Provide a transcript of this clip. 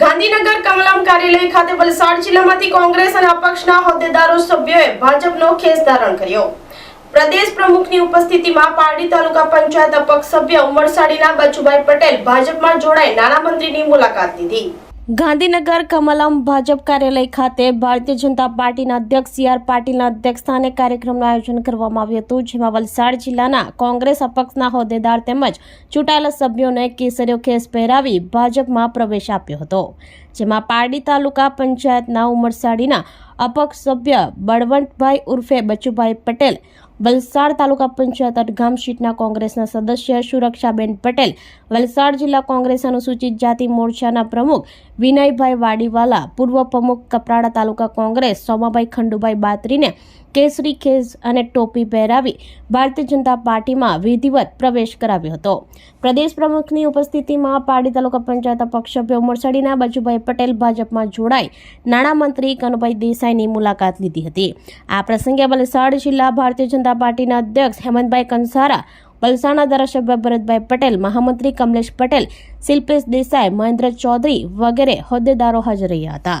ગાંધીનગર કમલમ કાર્યાલય ખાતે વલસાડ જિલ્લામાંથી કોંગ્રેસ અને અપક્ષના હોદ્દેદારો સભ્યોએ ભાજપનો ખેસ ધારણ કર્યો. પ્રદેશ પ્રમુખની ઉપસ્થિતિમાં પારડી તાલુકા પંચાયત અપક્ષ સભ્ય ઉમરસાડીના બચુભાઈ પટેલ ભાજપમાં જોડાઈ નાણામંત્રીની મુલાકાત લીધી. ગાંધીનગર કમલમ ભાજપ કાર્યાલય ખાતે ભારતીય જનતા પાર્ટીના અધ્યક્ષ સી આર પાટીલના અધ્યક્ષસ્થાને કાર્યક્રમનું આયોજન કરવામાં આવ્યું હતું, જેમાં વલસાડ જિલ્લાના કોંગ્રેસ અપક્ષના હોદ્દેદાર તેમજ ચૂંટાયેલા સભ્યોને કેસરીઓ ખેસ પહેરાવી ભાજપમાં પ્રવેશ આપ્યો હતો. જેમાં પારડી તાલુકા પંચાયતના ઉમરસાડીના અપક્ષ સભ્ય બળવંતભાઈ ઉર્ફે બચુભાઈ પટેલ, વલસાડ તાલુકા પંચાયત અટગામ સીટના કોંગ્રેસના સદસ્ય સુરક્ષાબેન પટેલ, વલસાડ જિલ્લા કોંગ્રેસ અનુસૂચિત જાતિ મોરચાના પ્રમુખ વિનયભાઈ વાડીવાલા, પૂર્વ પ્રમુખ કપરાડા તાલુકા કોંગ્રેસ સોમાભાઈ ખંડુભાઈ બાત્રીને, કેસરી ખેસ અને ટોપી પહેરાવી ભારતીય જનતા પાર્ટીમાં વિધિવત પ્રવેશ કરાવ્યો હતો. પ્રદેશ પ્રમુખની ઉપસ્થિતિમાં પારડી તાલુકા પંચાયત પક્ષ સભ્ય ઉમરસાડીના બચુભાઈ પટેલ ભાજપમાં જોડાઈ નાણામંત્રી કનુભાઈ દેસાઈની મુલાકાત લીધી હતી. આ પ્રસંગે વલસાડ જિલ્લા ભારતીય જનતા પાર્ટીના અધ્યક્ષ હેમંતભાઈ કંસારા, વલસાડના ધારાસભ્ય ભરતભાઈ પટેલ, મહામંત્રી કમલેશ પટેલ, શિલ્પેશ દેસાઈ, મહેન્દ્ર ચૌધરી વગેરે હોદ્દેદારો હાજર રહ્યા હતા.